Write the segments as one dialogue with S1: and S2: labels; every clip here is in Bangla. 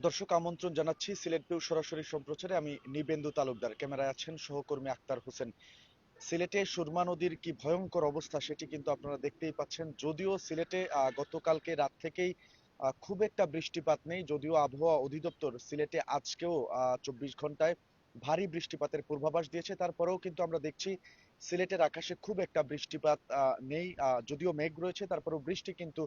S1: দর্শক, আমন্ত্রণ জানাচ্ছি সিলেট পেউ সরাসরি সম্প্রচারে। আমি নিবেন্দু তালুকদার। ক্যামেরায় আছেন সহকর্মী আক্তার হোসেন। সিলেটে সুরমা নদীর কি ভয়ঙ্কর অবস্থা সেটি কিন্তু আপনারা দেখতেই পাচ্ছেন। যদিও সিলেটে গতকালকে রাত থেকেই খুব একটা বৃষ্টিপাত নেই। যদিও আবহাওয়া অধিদপ্তর সিলেটে আজকেও চব্বিশ ঘন্টায় ভারী বৃষ্টিপাতের পূর্বাভাস দিয়েছে। তারপরেও কিন্তু আমরা দেখছি সিলেটের আকাশে খুব একটা বৃষ্টিপাত নেই যদিও মেঘ রয়েছে, তারপরেও বৃষ্টি কিন্তু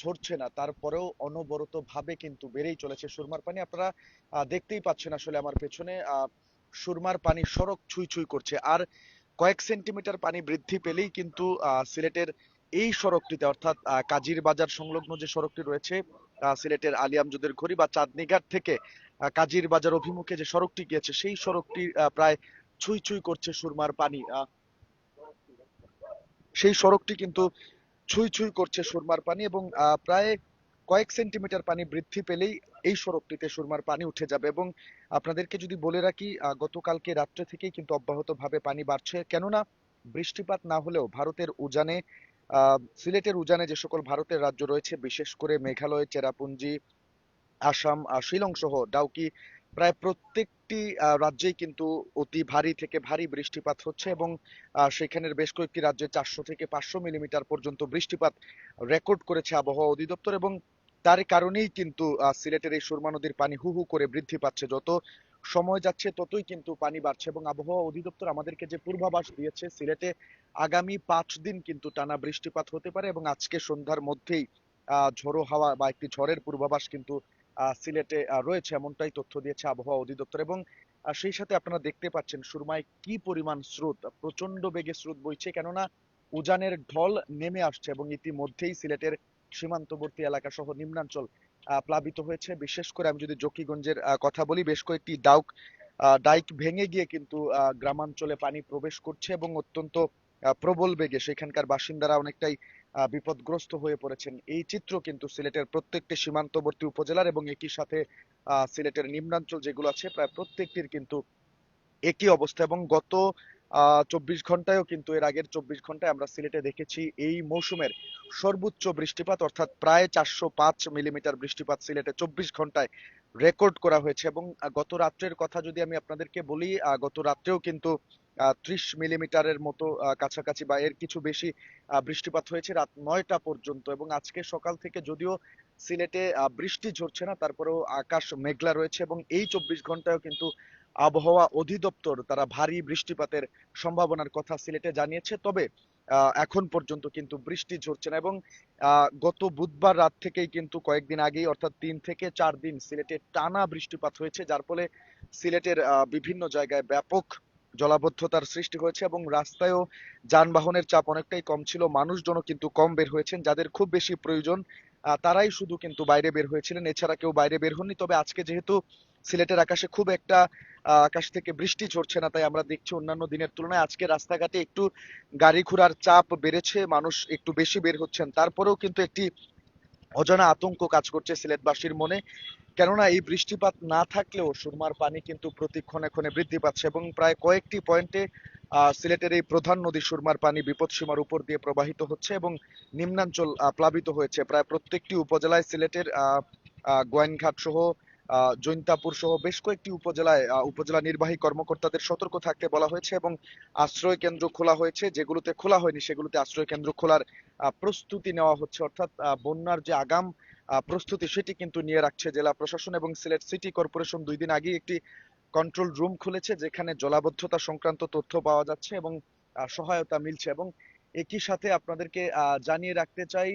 S1: ঝরছে না। তারপরেও অনবরত ভাবে কিন্তু বেড়েই চলেছে সুরমার পানি। আপনারা দেখতেই পাচ্ছেন আসলে আমার পেছনে সুরমার পানি সড়ক ছুঁই ছুঁই করছে। আর কয়েক সেন্টিমিটার পানি বৃদ্ধি পেলেই কিন্তু সিলেটের এই সড়কটিতে, অর্থাৎ কাজীর বাজার সংলগ্ন যে সড়কটি রয়েছে সিলেটের আলিয়ামজুদের ঘড়ি বা চাঁদনিঘাট থেকে কাজীর বাজার অভিমুখে যে সড়কটি গিয়েছে, সেই সড়কটি প্রায় ছুঁই ছুঁই করছে সুরমার পানি। সেই সড়কটি কিন্তু ছুঁই ছুঁই করছে সুরমার পানি এবং প্রায় কয়েক সেন্টিমিটার পানি বৃদ্ধি পেলেই এই সড়কটিতে সুরমার পানি উঠে যাবে এবং আপনাদেরকে যদি বলে রাখি গতকালকে রাত্রে থেকেই কিন্তু অব্যাহতভাবে পানি বাড়ছে। কেননা বৃষ্টিপাত না হলেও ভারতের উজানে সিলেটের উজানে যে সকল ভারতের রাজ্য রয়েছে, বিশেষ করে মেঘালয়, চেরাপুঞ্জি, আসাম শিলং সহ ডাউকি প্রায় প্রত্যেকটি রাজ্যেই কিন্তু অতি ভারী থেকে ভারী বৃষ্টিপাত হচ্ছে এবং সেখানের বেশ কয়েকটি রাজ্যে চারশো থেকে পাঁচশো মিলিমিটার পর্যন্ত বৃষ্টিপাত রেকর্ড করেছে আবহাওয়া অধিদপ্তর এবং তার কারণেই কিন্তু সিলেটের এই সুরমা নদীর পানি হু হু করে বৃদ্ধি পাচ্ছে। যত সময় যাচ্ছে ততই কিন্তু পানি বাড়ছে এবং আবহাওয়া অধিদপ্তর আমাদেরকে যে পূর্বাভাস দিয়েছে, সিলেটে আগামী পাঁচ দিন কিন্তু টানা বৃষ্টিপাত হতে পারে এবং আজকে সন্ধ্যার মধ্যেই ঝোড়ো হাওয়া বা একটি ঝড়ের পূর্বাভাস কিন্তু সিলেটে রয়েছে এমনটাই তথ্য দিয়েছে আবহাওয়া অধিদপ্তর এবং সেই সাথে আপনারা দেখতে পাচ্ছেন সুরমায় কি পরিমাণ স্রোত প্রচণ্ড বেগে স্রোত বইছে কেননা উজানের ঢল নেমে আসছে এবং ইতিমধ্যেই সিলেটের সীমান্তবর্তী এলাকা সহ নিম্নাঞ্চল প্লাবিত হয়েছে। বিশেষ করে আমি যদি জকিগঞ্জের কথা বলি, বেশ কয়েকটি ডাউক ডাইক ভেঙে গিয়ে কিন্তু গ্রামাঞ্চলে পানি প্রবেশ করছে এবং অত্যন্ত প্রবল বেগে সেখানকার বাসিন্দারা অনেকটাই বিপদগ্রস্ত হয়ে পড়েছেন। এই চিত্র কিন্তু সিলেটের প্রত্যেকটি সীমান্তবর্তী উপজেলার এবং একই সাথে সিলেটের নিম্নাঞ্চল যেগুলো আছে, প্রায় প্রত্যেকটির কিন্তু একই অবস্থা এবং গত চব্বিশ ঘন্টায়ও কিন্তু এর আগের চব্বিশ ঘন্টায় আমরা সিলেটে দেখেছি এই মৌসুমের সর্বোচ্চ বৃষ্টিপাত অর্থাৎ প্রায় চারশো পাঁচ মিলিমিটার বৃষ্টিপাত সিলেটে চব্বিশ ঘন্টায় রেকর্ড করা হয়েছে এবং গত রাত্রের কথা যদি আমি আপনাদেরকে বলি গত রাত্রেও কিন্তু ত্রিশ মিলিমিটারের মতো কাছাকাছি বা এর কিছু বেশি বৃষ্টিপাত হয়েছে রাত নয়টা পর্যন্ত এবং আজকে সকাল থেকে যদিও সিলেটে বৃষ্টি ঝরছে না, তারপরেও আকাশ মেঘলা রয়েছে এবং এই চব্বিশ ঘন্টায়ও কিন্তু আবহাওয়া অধিদপ্তর তারা ভারী বৃষ্টিপাতের সম্ভাবনার কথা সিলেটে জানিয়েছে। তবে এখন পর্যন্ত কিন্তু বৃষ্টি ঝরছে না এবং গত বুধবার রাত থেকেই কিন্তু কয়েকদিন আগেই, অর্থাৎ তিন থেকে চার দিন সিলেটে টানা বৃষ্টিপাত হয়েছে, যার ফলে সিলেটের বিভিন্ন জায়গায় ব্যাপক জলাবদ্ধতার সৃষ্টি হয়েছে এবং রাস্তায়ও যানবাহনের চাপ অনেকটাই কম ছিল। মানুষজনও কিন্তু কম বের হয়েছেন, যাদের খুব বেশি প্রয়োজন। তারাই শুধু কিন্তু বাইরে বের হয়েছিলেন, এছাড়া কেউ বাইরে বের হননি। তবে আজকে যেহেতু সিলেটের আকাশে খুব একটা আকাশ থেকে বৃষ্টি ঝরছে না, তাই আমরা দেখছি অন্যান্য দিনের তুলনায় আজকে রাস্তাঘাটে একটু গাড়ি ঘোড়ার চাপ বেড়েছে, মানুষ একটু বেশি বের হচ্ছেন। তারপরেও কিন্তু একটি অজানা আতঙ্ক কাজ করছে সিলেটবাসীর মনে। কেননা, এই বৃষ্টিপাত না থাকলেও সুরমার পানি কিন্তু প্রতি ক্ষণে ক্ষণে বৃদ্ধি পাচ্ছে এবং প্রায় কয়েকটি পয়েন্টে সিলেটের এই প্রধান নদী সুরমার পানি বিপদসীমার উপর দিয়ে প্রবাহিত হচ্ছে এবং নিম্নাঞ্চল প্লাবিত হয়েছে। প্রায় প্রত্যেকটি উপজেলায় সিলেটের গোয়াইনঘাট সহ জৈন্তাপুর সহ বেশ কয়েকটি উপজেলায় উপজেলা নির্বাহী কর্মকর্তাদের সতর্ক থাকতে বলা হয়েছে এবং আশ্রয় কেন্দ্র খোলা হয়েছে। যেগুলোতে খোলা হয়নি, সেগুলোতে আশ্রয় কেন্দ্র খোলার প্রস্তুতি নেওয়া হচ্ছে। অর্থাৎ বন্যার যে আগাম প্রস্তুতি সেটি কিন্তু নিয়ে রাখছে জেলা প্রশাসন এবং সিলেট সিটি কর্পোরেশন। দুই দিন আগেই একটি কন্ট্রোল রুম খুলেছে, যেখানে জলাবদ্ধতা সংক্রান্ত তথ্য পাওয়া যাচ্ছে এবং সহায়তা মিলছে। এবং একই সাথে আপনাদেরকে জানিয়ে রাখতে চাই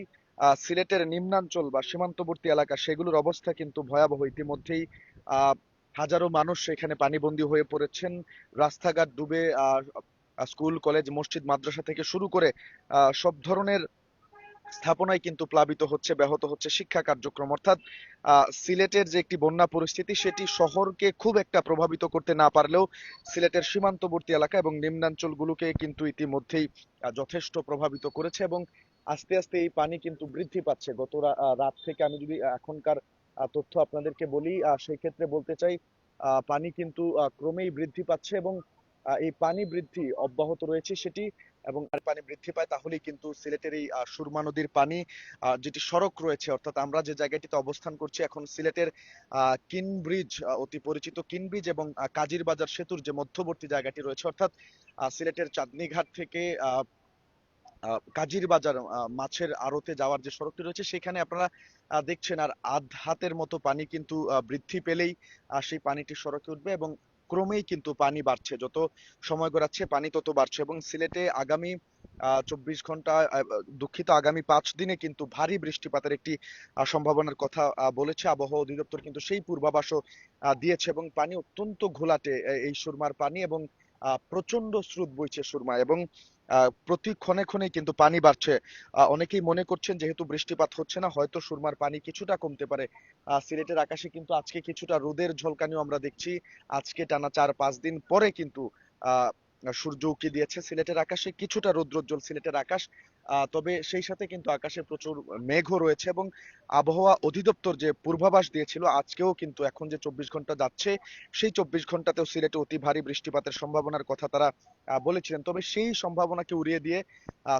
S1: সিলেটের নিম্নাঞ্চল বা সীমান্তবর্তী এলাকা, সেগুলোর অবস্থা কিন্তু ভয়াবহ। ইতিমধ্যেই হাজারো মানুষ সেখানে পানিবন্দী হয়ে পড়েছেন। রাস্তাঘাট ডুবে স্কুল, কলেজ, মসজিদ, মাদ্রাসা থেকে শুরু করে সব ধরনের স্থাপনায় কিন্তু প্লাবিত হচ্ছে, ব্যাহত হচ্ছে শিক্ষা কার্যক্রম। অর্থাৎ সিলেটের যে একটি বন্যা পরিস্থিতি, সেটি শহরকে খুব একটা প্রভাবিত করতে না পারলেও সিলেটের সীমান্তবর্তী এলাকা এবং নিম্নাঞ্চলগুলোকে কিন্তু ইতিমধ্যেই যথেষ্ট প্রভাবিত করেছে এবং আস্তে আস্তে এই পানি কিন্তু বৃদ্ধি পাচ্ছে। গত রাত থেকে আমি যদি এখনকার তথ্য আপনাদেরকে বলি সেই ক্ষেত্রে বলতে চাই পানি কিন্তু ক্রমেই বৃদ্ধি পাচ্ছে এবং এই পানি বৃদ্ধি অব্যাহত রয়েছে সেটি এবং আর পানি বৃদ্ধি পায় তাহলেই কিন্তু সিলেটের এই সুরমা নদীর পানি যেটি সড়ক রয়েছে অর্থাৎ আমরা যে জায়গাটিতে অবস্থান করছি এখন সিলেটের আহ, কিন ব্রিজ অতি পরিচিত কিন ব্রিজ এবং কাজীর বাজার সেতুর যে মধ্যবর্তী জায়গাটি রয়েছে অর্থাৎ সিলেটের চাঁদনী ঘাট থেকে কাজির বাজার মাছের আড়তে যাওয়ার যে সড়কটি রয়েছে, সেখানে আপনারা দেখছেন আর আধ হাতের মতো পানি কিন্তু বৃদ্ধি পেলেই সেই পানিটি সড়কে উঠবে এবং ক্রমেই কিন্তু পানি বাড়ছে। যত সময় গড়াচ্ছে, পানি তত বাড়ছে এবং সিলেটে আগামী চব্বিশ ঘণ্টা দুঃখিত আগামী পাঁচ দিনে কিন্তু ভারী বৃষ্টিপাতের একটি সম্ভাবনার কথা বলেছে আবহাওয়া অধিদপ্তর। কিন্তু সেই পূর্বাভাসও দিয়েছে এবং পানি অত্যন্ত ঘোলাটে এই সুরমার পানি এবং প্রচণ্ড স্রোত বইছে সুরমায় এবং প্রতি ক্ষণে ক্ষণে কিন্তু পানি বাড়ছে। অনেকেই মনে করছেন যেহেতু বৃষ্টিপাত হচ্ছে না, হয়তো সুরমার পানি কিছুটা কমতে পারে। সিলেটের আকাশে কিন্তু আজকে কিছুটা রোদের ঝলকানিও আমরা দেখছি। আজকে টানা চার পাঁচ দিন পরে কিন্তু, আহ সূর্য উঁকি দিয়েছে। সিলেটের আকাশে কিছুটা রৌদ্রোজ্জ্বল সিলেটের আকাশ তবে সেই সাথে কিন্তু আকাশে প্রচুর মেঘও রয়েছে এবং আবহাওয়া অধিদপ্তর যে পূর্বাভাস দিয়েছিল, আজকেও কিন্তু এখন যে চব্বিশ ঘণ্টা যাচ্ছে, সেই চব্বিশ ঘন্টাতেও সিলেটে অতি ভারী বৃষ্টিপাতের সম্ভাবনার কথা তারা বলেছিলেন। তবে সেই সম্ভাবনাকে উড়িয়ে দিয়ে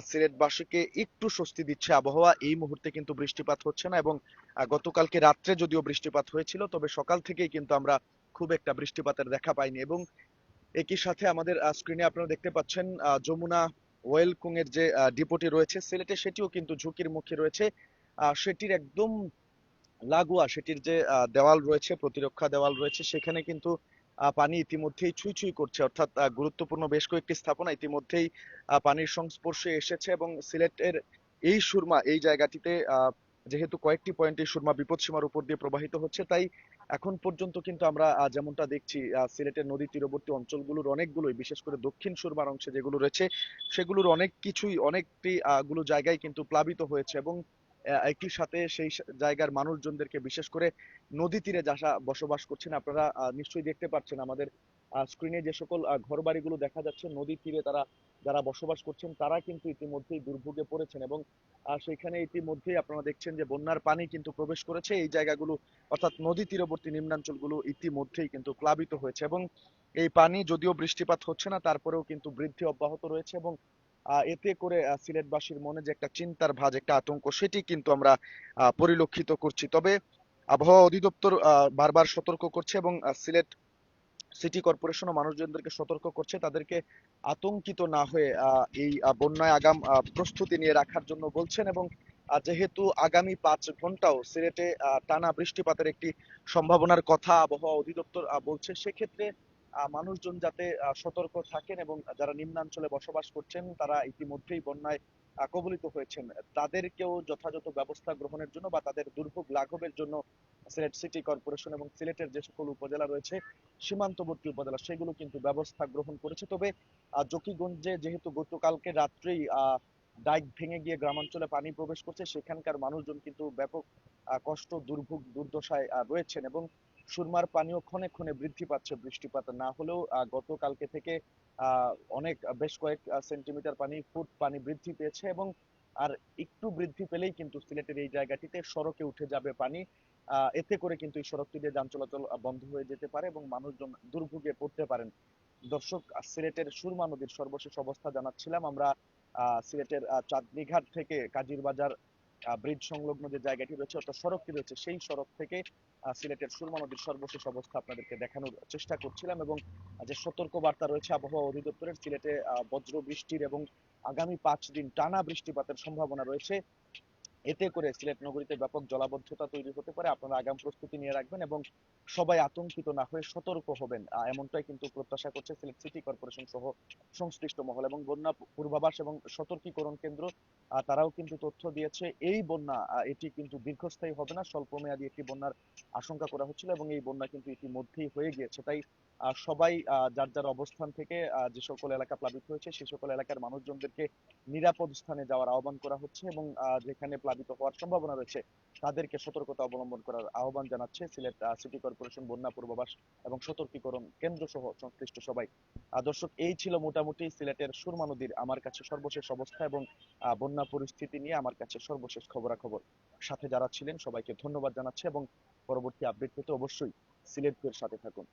S1: সিলেটবাসীকে একটু স্বস্তি দিচ্ছে আবহাওয়া। এই মুহূর্তে কিন্তু বৃষ্টিপাত হচ্ছে না এবং গতকালকে রাত্রে যদিও বৃষ্টিপাত হয়েছিল, তবে সকাল থেকেই কিন্তু আমরা খুব একটা বৃষ্টিপাতের দেখা পাইনি এবং একই সাথে আমাদের স্ক্রিনে আপনারা দেখতে পাচ্ছেন যমুনা ওয়েলকুং এর যে ডিপোটি রয়েছে, সিলেটে সেটিও কিন্তু ঝুঁকির মুখে রয়েছে। সেটির একদম লাগোয়া, সেটির যে দেওয়াল রয়েছে, প্রতিরক্ষা দেওয়াল রয়েছে, সেখানে কিন্তু পানি ইতিমধ্যেই ছুঁই ছুঁই করছে। অর্থাৎ গুরুত্বপূর্ণ বেশ কয়েকটি স্থাপনা ইতিমধ্যেই পানির সংস্পর্শে এসেছে এবং সিলেটের এই সুরমা, এই জায়গাটিতে যেহেতু কয়েকটি পয়েন্টে সুরমা বিপদসীমার উপর দিয়ে প্রবাহিত হচ্ছে, তাই এখন পর্যন্ত কিন্তু আমরা যেমনটা দেখছি সিলেটের নদী তীরবর্তী অঞ্চলগুলোর অনেকগুলোই, বিশেষ করে দক্ষিণ সুরমার অংশে যেগুলো রয়েছে, সেগুলোর অনেক কিছুই, অনেকটি গুলো জায়গায় কিন্তু প্লাবিত হয়েছে এবং একই সাথে সেই জায়গার মানুষজনদেরকে বিশেষ করে নদী তীরে যারা বসবাস করছেন, আপনারা নিশ্চয়ই দেখতে পাচ্ছেন আমাদের স্ক্রিনে যে সকল ঘরবাড়িগুলো দেখা যাচ্ছে, নদী তীরে তারা, যারা বসবাস করছেন, তারা কিন্তু ইতিমধ্যেই দুর্ভোগে পড়েছেন এবং সেখানে ইতিমধ্যেই আপনারা দেখছেন যে বন্যার পানি কিন্তু প্রবেশ করেছে। এই জায়গাগুলো, অর্থাৎ নদী তীরবর্তী নিম্নাঞ্চলগুলো ইতিমধ্যেই কিন্তু প্লাবিত হয়েছে এবং এই পানি যদিও বৃষ্টিপাত হচ্ছে না, তারপরেও কিন্তু বৃদ্ধি অব্যাহত রয়েছে এবং এতে করে সিলেটবাসীর মনে যে একটা চিন্তার ভাঁজ, একটা আতঙ্ক, সেটি কিন্তু আমরা পরিলক্ষিত করছি। তবে আবহাওয়া অধিদপ্তর বারবার সতর্ক করছে এবং সিলেট সিটি কর্পোরেশনও মানুষজনদেরকে সতর্ক করছে। তাদেরকে আতঙ্কিত না হয়ে এই বন্যায় আগাম প্রস্তুতি নিয়ে রাখার জন্য বলছেন এবং যেহেতু আগামী পাঁচ ঘন্টাও সিলেটে টানা বৃষ্টিপাতের একটি সম্ভাবনার কথা আবহাওয়া অধিদপ্তর বলছে, সেক্ষেত্রে মানুষজন যাতে সতর্ক থাকেন এবং যারা নিম্নাঞ্চলে বসবাস করছেন, তারা ইতিমধ্যেই বন্যায় কবলিত হয়েছেন। তাদেরকেও যথাযথ ব্যবস্থা গ্রহণের জন্য বা তাদের দুর্ভোগ লাঘবের জন্য সিলেট সিটি কর্পোরেশন এবং সিলেটের যে সকল উপজেলা রয়েছে, সীমান্তবর্তী উপজেলা, সেগুলো কিন্তু ব্যবস্থা গ্রহণ করেছে। তবে জকিগঞ্জে যেহেতু গতকালকে রাত্রেই ডাইক ভেঙে গিয়ে গ্রামাঞ্চলে পানি প্রবেশ করছে, সেখানকার মানুষজন কিন্তু ব্যাপক কষ্ট, দুর্ভোগ, দুর্দশায় রয়েছেন এবং সুরমার পানিও ক্ষণে ক্ষণে বৃদ্ধি পাচ্ছে বৃষ্টিপাত। না হলেও গতকালকে থেকে অনেক বেশ কয়েক সেন্টিমিটার পানি, ফুট পানি বৃদ্ধি পেয়েছে এবং আর একটু বৃদ্ধি পেলেই কিন্তু সিলেটের এই জায়গাটিতে সড়কে উঠে যাবে পানি। এতে করে কিন্তু এই সড়কটি দিয়ে যান চলাচল বন্ধ হয়ে যেতে পারে এবং মানুষজন দুর্ভোগে পড়তে পারেন। দর্শক সিলেটের সুরমা নদীর সর্বশেষ অবস্থা জানাচ্ছিলাম। আমরা সিলেটের আহ, চাঁদনী ঘাট থেকে কাজীর বাজার ব্রিজ সংলগ্ন যে জায়গাটি রয়েছে অর্থাৎ সড়কটি রয়েছে সেই সড়ক থেকে সিলেটের সুরমা নদীর সর্বশেষ অবস্থা আপনাদেরকে দেখানোর চেষ্টা করছিলাম এবং যে সতর্ক বার্তা রয়েছে আবহাওয়া অধিদপ্তরের সিলেটে বজ্র বৃষ্টির এবং আগামী পাঁচ দিন টানা বৃষ্টিপাতের সম্ভাবনা রয়েছে। এতে করে সিলেট নগরীতে ব্যাপক জলাবদ্ধতা তৈরি হতে পারে। আপনারা আগাম প্রস্তুতি নিয়ে রাখবেন এবং সবাই আতঙ্কিত না হয়ে সতর্ক হবেন। এমনটাই কিন্তু প্রত্যাশা করছে সিলেট সিটি কর্পোরেশন সহ সংশ্লিষ্ট মহল এবং বন্যা পূর্বাভাস এবং সতর্কীকরণ কেন্দ্র। তারাও কিন্তু তথ্য দিয়েছে, এই বন্যা এটি কিন্তু দীর্ঘস্থায়ী হবে না। স্বল্প মেয়াদী একটি বন্যার আশঙ্কা করা হচ্ছিল এবং এই বন্যা কিন্তু ইতিমধ্যেই হয়ে গিয়েছে। তাই সবাই যার যার অবস্থান থেকে যে সকল এলাকা প্লাবিত হয়েছে, সে সকল এলাকার মানুষজনদেরকে নিরাপদ স্থানে যাওয়ার আহ্বান করা হচ্ছে এবং যেখানে প্লাবিত হওয়ার সম্ভাবনা রয়েছে, তাদেরকে সতর্কতা অবলম্বন করার আহ্বান জানাচ্ছে সিলেট সিটি কর্পোরেশন, বন্যা পূর্বাভাস এবং সতর্কীকরণ কেন্দ্র সহ সংশ্লিষ্ট সবাই। দর্শক, এই ছিল মোটামুটি সিলেটের সুরমা নদীর আমার কাছে সর্বশেষ অবস্থা এবং বন্যা পরিস্থিতি নিয়ে আমার কাছে সর্বশেষ খবরাখবর। সাথে যারা ছিলেন সবাইকে ধন্যবাদ জানাচ্ছি এবং পরবর্তী আপডেট পেতে অবশ্যই সিলেটের সাথে থাকুন।